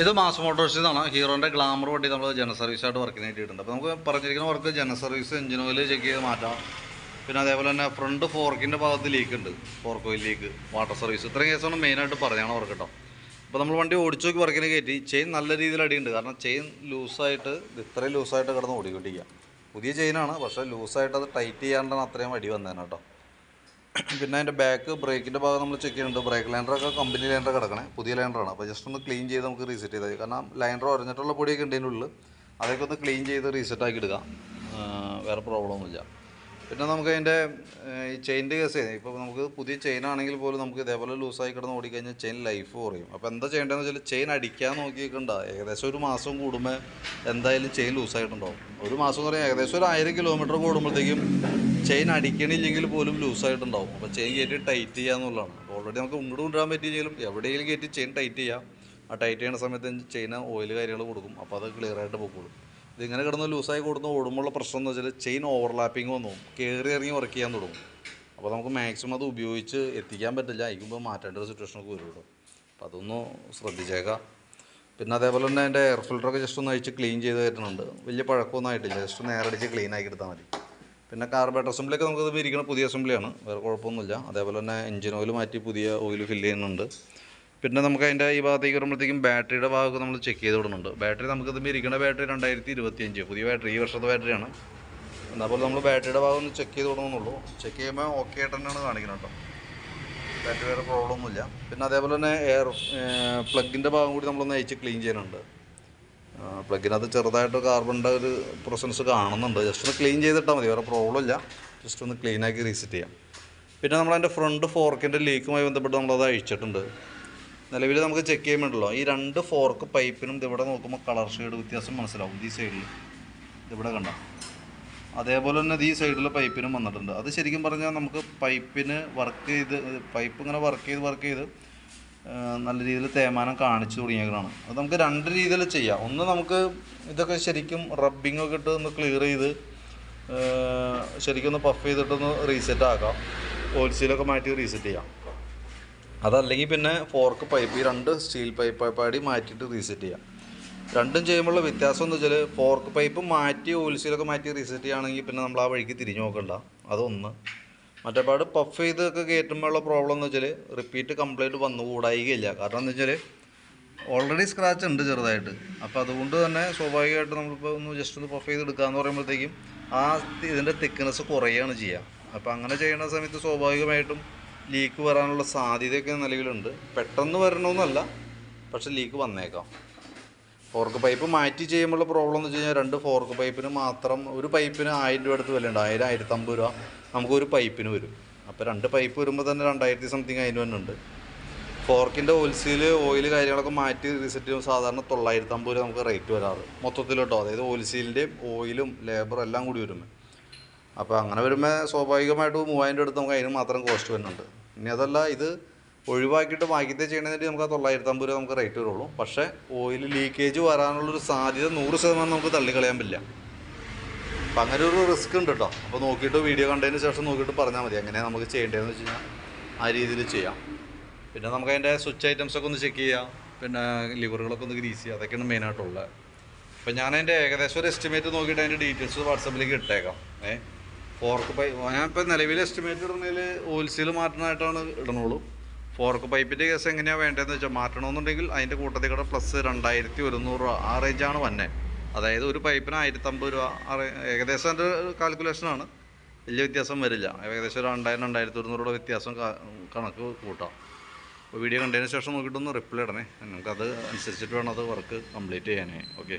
ഇത് മാസ് മോട്ടോഴ്സിൽ നിന്നാണ് ഹീറോന്റെ ഗ്ലാമർ വണ്ടി നമ്മൾ ജന സർവീസായിട്ട് വർക്കിന് കിട്ടിയിട്ടുണ്ട് അപ്പോൾ നമുക്ക് പറഞ്ഞിരിക്കുന്ന വർക്ക് ജന സർവീസ് എഞ്ചിൻ ഓയിൽ ചെക്ക് ചെയ്ത് മാറ്റാം. പിന്നെ അതേപോലെ തന്നെ ഫ്രണ്ട് ഫോർക്കിന്റെ ഭാഗത്ത് ലീക്ക് ഉണ്ട്. Fork oil leak water service ഇത്രയും കേസാണ് മെയിനായിട്ട് പറഞ്ഞാണ് വർക്ക് കേട്ടോ. അപ്പോൾ നമ്മൾ വണ്ടി ഓടിച്ചു നോക്കി വർക്കിന് കയറ്റി. ചെയിൻ നല്ല രീതിയിൽ അടിയുണ്ട് കാരണം ചെയിൻ ലൂസായിട്ട് ഇത് ഇത്രയും ലൂസായിട്ട് കിടന്ന് ഓടിക്കൊണ്ടിരിക്കുക. പുതിയ ചെയിനാണ് പക്ഷേ ലൂസായിട്ട് അത് ടൈറ്റ് ചെയ്യാണ്ടാണ് അത്രയും അടി വന്നേനെ കേട്ടോ. പിന്നെ അതിന്റെ ബാക്ക് ബ്രേക്കിന്റെ ഭാഗം നമ്മൾ ചെക്ക് ചെയ്യുന്നുണ്ട്. ബ്രേക്ക് ലൈൻഡറൊക്കെ കമ്പനി ലൈൻഡർ കിടക്കണേ. പുതിയ ലൈൻഡറാണ് അപ്പോൾ ജസ്റ്റ് ഒന്ന് ക്ലീൻ ചെയ്ത് നമുക്ക് റീസെറ്റ് ചെയ്താൽ കാരണം ലൈൻഡർ ഉറഞ്ഞിട്ടുള്ള പൊടിയൊക്കെ ഉണ്ടതിന്റെ ഉള്ളിൽ അതൊക്കെ ഒന്ന് ക്ലീൻ ചെയ്ത് റീസെറ്റ് ആക്കി എടുക്കാം. വേറെ പ്രോബ്ലം ഒന്നുമില്ല. പിന്നെ നമുക്ക് അതിന്റെ ഈ ചെയിന്റെ കേസ് ഇപ്പോൾ നമുക്ക് പുതിയ ചെയിൻ ആണെങ്കിൽ പോലും നമുക്ക് ഇതേപോലെ ലൂസായി കിടന്ന് ഓടിക്കഴിഞ്ഞാൽ ചെയിൻ ലൈഫ് കുറയും. അപ്പോൾ എന്താ ചെയ്യേണ്ടതെന്ന് വെച്ചാൽ ചെയിൻ അടിക്കാൻ നോക്കിയിട്ടുണ്ടോ ഏകദേശം ഒരു മാസം കൂടുമ്പോൾ എന്തായാലും ചെയിൻ ലൂസായിട്ടുണ്ടാവും ഒരു മാസം എന്ന് പറയുമ്പോൾ ഏകദേശം ഒരു ആയിരം കിലോമീറ്റർ കൂടുമ്പോഴത്തേക്കും ചെയിൻ അടിക്കണില്ലെങ്കിൽ പോലും ലൂസായിട്ടുണ്ടാവും. അപ്പോൾ ചെയിൻ കയറ്റി ടൈറ്റ് ചെയ്യുക എന്നുള്ളതാണ് അപ്പോൾ ഓൾറെഡി നമുക്ക് ഇങ്ങോട്ട് കൊണ്ടുവരാൻ പറ്റിയില്ലെങ്കിലും എവിടെയെങ്കിലും കയറ്റി ചെയിൻ ടൈറ്റ് ചെയ്യാം. ആ ടൈറ്റ് ചെയ്യുന്ന സമയത്ത് ചെയിൻ ഓയിൽ കാര്യങ്ങൾ കൊടുക്കും. അപ്പോൾ അത് ക്ലിയർ ആയിട്ട് പൊക്കോളും. ഇതിങ്ങനെ കിടന്ന് ലൂസായി കൊടുക്കുന്ന ഓടുമ്പോഴുള്ള പ്രശ്നം എന്ന് വെച്ചാൽ ചെയിൻ ഓവർലാപ്പിംഗ് വന്നു കയറി ഇറങ്ങി വർക്ക് ചെയ്യാൻ തുടങ്ങും. അപ്പോൾ നമുക്ക് മാക്സിമം അത് ഉപയോഗിച്ച് എത്തിക്കാൻ പറ്റില്ല. അയക്കുമ്പോൾ മാറ്റേണ്ട ഒരു സിറ്റുവേഷനൊക്കെ വരും കേട്ടോ. അപ്പോൾ അതൊന്ന് ശ്രദ്ധിച്ചേക്കാം. പിന്നെ അതേപോലെ തന്നെ അതിന്റെ എയർ ഫിൽറ്ററൊക്കെ ജസ്റ്റ് ഒന്ന് അഴിച്ച് ക്ലീൻ ചെയ്ത് തരുന്നുണ്ട്. വലിയ പഴക്കമൊന്നും ആയിട്ടില്ല. ജസ്റ്റ് നേരടിച്ച് ക്ലീൻ ആക്കി എടുത്താൽ മതി. പിന്നെ കാർബേറ്റർ അസംബ്ലിയൊക്കെ നമുക്ക് ഇരിക്കുന്ന പുതിയ അസംബ്ലിയാണ് വേറെ കുഴപ്പമൊന്നുമില്ല. അതേപോലെ തന്നെ എഞ്ചിൻ ഓയിൽ മാറ്റി പുതിയ ഓയിൽ ഫില്ല് ചെയ്യുന്നുണ്ട്. പിന്നെ നമുക്ക് അതിന്റെ ഈ ഭാഗത്തേക്ക് വരുമ്പോഴത്തേക്കും ബാറ്ററിയുടെ ഭാഗമൊക്കെ നമ്മൾ ചെക്ക് ചെയ്ത് വിടുന്നുണ്ട്. ബാറ്ററി നമുക്ക് ഇതിൽ ഇരിക്കുന്ന ബാറ്ററി രണ്ടായിരത്തി ഇരുപത്തിയഞ്ച് പുതിയ ബാറ്ററി ഈ വർഷത്തെ ബാറ്ററിയാണ് എന്നാൽ പോലെ നമ്മൾ ബാറ്ററിയുടെ ഭാഗം ഒന്ന് ചെക്ക് ചെയ്ത് വിടണമെന്നുള്ളൂ. ചെക്ക് ചെയ്യുമ്പോൾ ഓക്കെ ആയിട്ട് തന്നെയാണ് കാണിക്കുന്നത് കേട്ടോ. ബാറ്ററി വേറെ പ്രോബ്ലം ഒന്നുമില്ല. പിന്നെ അതേപോലെ തന്നെ എയർ പ്ലഗിന്റെ ഭാഗം കൂടി നമ്മളൊന്ന് അയച്ച് ക്ലീൻ ചെയ്യുന്നുണ്ട്. പ്ലഗിനകത്ത് ചെറുതായിട്ട് കാർബണിന്റെ ഒരു പ്രസൻസ് കാണുന്നുണ്ട്. ജസ്റ്റ് ഒന്ന് ക്ലീൻ ചെയ്തിട്ടാൽ മതി വേറെ പ്രോബ്ലം ഇല്ല. ജസ്റ്റ് ഒന്ന് ക്ലീൻ ആക്കി റീസെറ്റ് ചെയ്യാം. പിന്നെ നമ്മൾ നമ്മളതിന്റെ ഫ്രണ്ട് ഫോർക്കിന്റെ ലീക്കുമായി ബന്ധപ്പെട്ട് നമ്മളത് അഴിച്ചിട്ടുണ്ട്. നിലവിൽ നമുക്ക് ചെക്ക് ചെയ്യുമ്പോഴല്ലോ ഈ രണ്ട് ഫോർക്ക് പൈപ്പിനും ഇവിടെ നോക്കുമ്പോൾ കളർ ഷെയ്ഡ് വ്യത്യാസം മനസ്സിലാവും. ഈ സൈഡിൽ ഇവിടെ കണ്ട? അതേപോലെ തന്നെ ഈ സൈഡിലെ പൈപ്പിനും വന്നിട്ടുണ്ട്. അത് ശരിക്കും പറഞ്ഞാൽ നമുക്ക് പൈപ്പിന് വർക്ക് ചെയ്ത് പൈപ്പ് ഇങ്ങനെ വർക്ക് ചെയ്ത് വർക്ക് ചെയ്ത് നല്ല രീതിയിൽ തേമാനം കാണിച്ചു തുടങ്ങിയാണ് അത് നമുക്ക് രണ്ട് രീതിയിൽ ചെയ്യാം. ഒന്ന് നമുക്ക് ഇതൊക്കെ ശരിക്കും റബ്ബിംഗ് ഒക്കെ ഇട്ട് ഒന്ന് ക്ലിയർ ചെയ്ത് ശരിക്കും ഒന്ന് പഫ് ചെയ്തിട്ടൊന്ന് റീസെറ്റ് ആക്കാം. ഓയിൽസീലൊക്കെ മാറ്റി റീസെറ്റ് ചെയ്യാം. അതല്ലെങ്കിൽ പിന്നെ ഫോർക്ക് പൈപ്പ് രണ്ട് സ്റ്റീൽ പൈപ്പ് പാടി മാറ്റിയിട്ട് റീസെറ്റ് ചെയ്യാം. രണ്ടും ചെയ്യുമ്പോൾ വ്യത്യാസം എന്ന് വെച്ചാൽ ഫോർക്ക് പൈപ്പ് മാറ്റി ഓയിൽസീലൊക്കെ മാറ്റി റീസെറ്റ് ചെയ്യുകയാണെങ്കിൽ പിന്നെ നമ്മൾ ആ വഴിക്ക് തിരിഞ്ഞു നോക്കണ്ട. അതൊന്ന്. മറ്റേപാട് പഫ് ചെയ്തൊക്കെ കയറ്റുമ്പോഴുള്ള പ്രോബ്ലം എന്ന് വെച്ചാൽ റിപ്പീറ്റ് കംപ്ലൈന്റ് വന്നുകൂടായികയില്ല കാരണം എന്ന് വെച്ചാൽ ഓൾറെഡി സ്ക്രാച്ച് ഉണ്ട് ചെറുതായിട്ട്. അപ്പോൾ അതുകൊണ്ട് തന്നെ സ്വാഭാവികമായിട്ട് നമ്മളിപ്പോൾ ഒന്ന് ജസ്റ്റ് ഒന്ന് പഫ് ചെയ്ത് എടുക്കുക എന്ന് പറയുമ്പോഴത്തേക്കും ആ ഇതിന്റെ തിക്നെസ് കുറയുകയാണ് ചെയ്യുക അപ്പോൾ അങ്ങനെ ചെയ്യുന്ന സമയത്ത് സ്വാഭാവികമായിട്ടും ലീക്ക് വരാനുള്ള സാധ്യതയൊക്കെ നിലവിലുണ്ട്. പെട്ടെന്ന് വരണമെന്നല്ല പക്ഷെ ലീക്ക് വന്നേക്കാം. ഫോർക്ക് പൈപ്പ് മാറ്റി ചെയ്യുമ്പോൾ പ്രോബ്ലം എന്ന് വെച്ച് കഴിഞ്ഞാൽ രണ്ട് ഫോർക്ക് പൈപ്പിന് മാത്രം ഒരു പൈപ്പിന് ആയിരം രൂപ അടുത്ത് വിലയുണ്ട്. ആയിരം ആയിരത്തമ്പത് രൂപ നമുക്ക് ഒരു പൈപ്പിന് വരും. അപ്പോൾ രണ്ട് പൈപ്പ് വരുമ്പോൾ തന്നെ രണ്ടായിരത്തി സംതിങ് അതിന് തന്നെ ഉണ്ട്. ഫോർക്കിന്റെ ഓയിൽസീൽ ഓയിൽ കാര്യങ്ങളൊക്കെ മാറ്റി റിസെറ്റ് ചെയ്യുമ്പോൾ സാധാരണ തൊള്ളായിരത്തി അമ്പത് രൂപ നമുക്ക് റേറ്റ് വരാറ്. മൊത്തത്തിൽ കേട്ടോ അതായത് ഓൽസീലിന്റെയും ഓയിലും ലേബറും എല്ലാം കൂടി വരുമ്പോൾ അപ്പോൾ അങ്ങനെ വരുമ്പോൾ സ്വാഭാവികമായിട്ട് മൂവായിരം രൂപ അടുത്ത് നമുക്ക് അതിന് മാത്രം കോസ്റ്റ് വരുന്നുണ്ട്. ഇനി അതല്ല ഇത് ഒഴിവാക്കിയിട്ട് ബാക്കിത്തെ ചെയ്യണമെങ്കിൽ നമുക്ക് ആ തൊള്ളായിരത്തി അമ്പത് രൂപ നമുക്ക് റേറ്റ് വരുള്ളൂ. പക്ഷേ ഓയിൽ ലീക്കേജ് വരാനുള്ളൊരു സാധ്യത നൂറ് ശതമാനം നമുക്ക് തള്ളിക്കളയാൻ പറ്റില്ല. അപ്പം അങ്ങനെ ഒരു റിസ്ക് ഉണ്ട് കേട്ടോ അപ്പോൾ നോക്കിയിട്ട് വീഡിയോ കണ്ടതിന് ശേഷം നോക്കിയിട്ട് പറഞ്ഞാൽ മതി. എങ്ങനെയാണ് നമുക്ക് ചെയ്യേണ്ടതെന്ന് വെച്ച് കഴിഞ്ഞാൽ ആ രീതിയിൽ ചെയ്യാം. പിന്നെ നമുക്ക് അതിന്റെ സ്വിച്ച് ഐറ്റംസ് ഒക്കെ ഒന്ന് ചെക്ക് ചെയ്യാം. പിന്നെ ലിവറുകളൊക്കെ ഒന്ന് ഗ്രീസ് ചെയ്യുക അതൊക്കെയാണ് മെയിനായിട്ടുള്ളത് അപ്പം ഞാൻ അതിന്റെ ഏകദേശം ഒരു എസ്റ്റിമേറ്റ് നോക്കിയിട്ട് അതിന്റെ ഡീറ്റെയിൽസ് വാട്സപ്പിലേക്ക് ഇട്ടേക്കാം. ഏ? ഫോർക്ക് പൈ ഞാനിപ്പോൾ നിലവിൽ എസ്റ്റിമേറ്റ് ഇടുന്നതിൽ ഓയിൽസീൽ മാറ്റണമായിട്ടാണ് ഇടണുള്ളൂ. ഫോർക്ക് പൈപ്പിന്റെ കേസ് എങ്ങനെയാണ് വേണ്ടതെന്ന് വെച്ചാൽ മാറ്റണമെന്നുണ്ടെങ്കിൽ അതിന്റെ കൂട്ടത്തിൽ കൂടെ പ്ലസ് രണ്ടായിരത്തി ഒരുന്നൂറ് രൂപ ആ റേഞ്ചാണ് വന്നെ. അതായത് ഒരു പൈപ്പിന് ആയിരത്തമ്പത് രൂപ. ഏകദേശം എന്റെ കാൽക്കുലേഷനാണ് വലിയ വ്യത്യാസം വരില്ല. ഏകദേശം ഒരു രണ്ടായിരം രണ്ടായിരത്തി ഒരുന്നൂറ് വ്യത്യാസം കണക്ക് കൂട്ടാം. അപ്പോൾ വീഡിയോ കണ്ടതിന് ശേഷം നോക്കിയിട്ടൊന്ന് റിപ്ലൈ ഇടണേ. നമുക്കത് അനുസരിച്ചിട്ട് വേണം അത് വർക്ക് കംപ്ലീറ്റ് ചെയ്യാനേ. ഓക്കെ